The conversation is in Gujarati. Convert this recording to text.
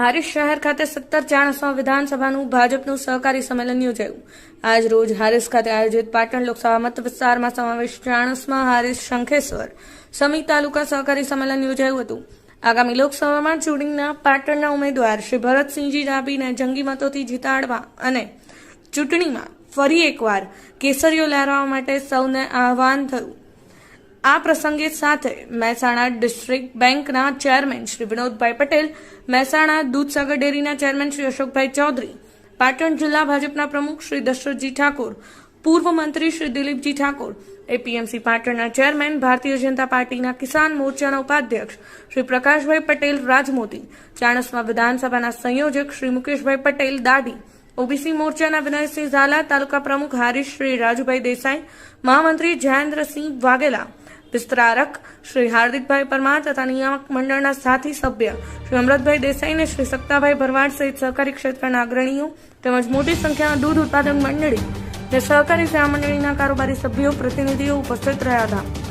હારીજ શહેર ખાતે સત્તર ચાણસમાં વિધાનસભાનું ભાજપનું સહકારી સંમેલન યોજાયું. આજ રોજ હારીજ ખાતે આયોજિત પાટણ લોકસભા મત વિસ્તારમાં સમાવેશ ચાણસમાં હારીજ શંખેશ્વર સમી તાલુકા સહકારી સંમેલન યોજાયું હતું. આગામી લોકસભામાં ચૂંટણીના પાટણના ઉમેદવાર શ્રી ભરતસિંહજી ડાબીને જંગી મતોથી જીતાડવા અને ચૂંટણીમાં ફરી એકવાર કેસરીઓ લહેરાવવા માટે સૌને આહવાન થયું. આ પ્રસંગે સાથે મહેસાણા ડિસ્ટ્રિક્ટ બેંકના ચેરમેન શ્રી વિનોદભાઈ પટેલ, મહેસાણા દૂધસાગર ડેરીના ચેરમેન શ્રી અશોકભાઈ ચૌધરી, પાટણ જિલ્લા ભાજપના પ્રમુખ શ્રી દશરથજી ઠાકોર, પૂર્વ મંત્રી શ્રી દિલીપજી ઠાકોર, એપીએમસી પાટણના ચેરમેન, ભારતીય જનતા પાર્ટીના કિસાન મોરચાના ઉપાધ્યક્ષ શ્રી પ્રકાશભાઈ પટેલ રાજમોતી, ચાણસમા વિધાનસભાના સંયોજક શ્રી મુકેશભાઈ પટેલ દાઢી ઓબીસી મોરચાના વિનયસિંહ ઝાલા, તાલુકા પ્રમુખ હારીશ શ્રી રાજુભાઈ દેસાઈ, મહામંત્રી જયેન્દ્રસિંહ વાઘેલા વિસ્તરારક શ્રી હાર્દિકભાઈ પરમાર તથા નિયામક મંડળના સાથી સભ્ય શ્રી અમૃતભાઈ દેસાઈ અને શ્રી સત્તાભાઈ ભરવાડ સહિત સહકારી ક્ષેત્રના અગ્રણીઓ તેમજ મોટી સંખ્યામાં દૂધ ઉત્પાદક મંડળી ને સહકારી સેવા મંડળીના કારોબારી સભ્યો, પ્રતિનિધિઓ ઉપસ્થિત રહ્યા હતા.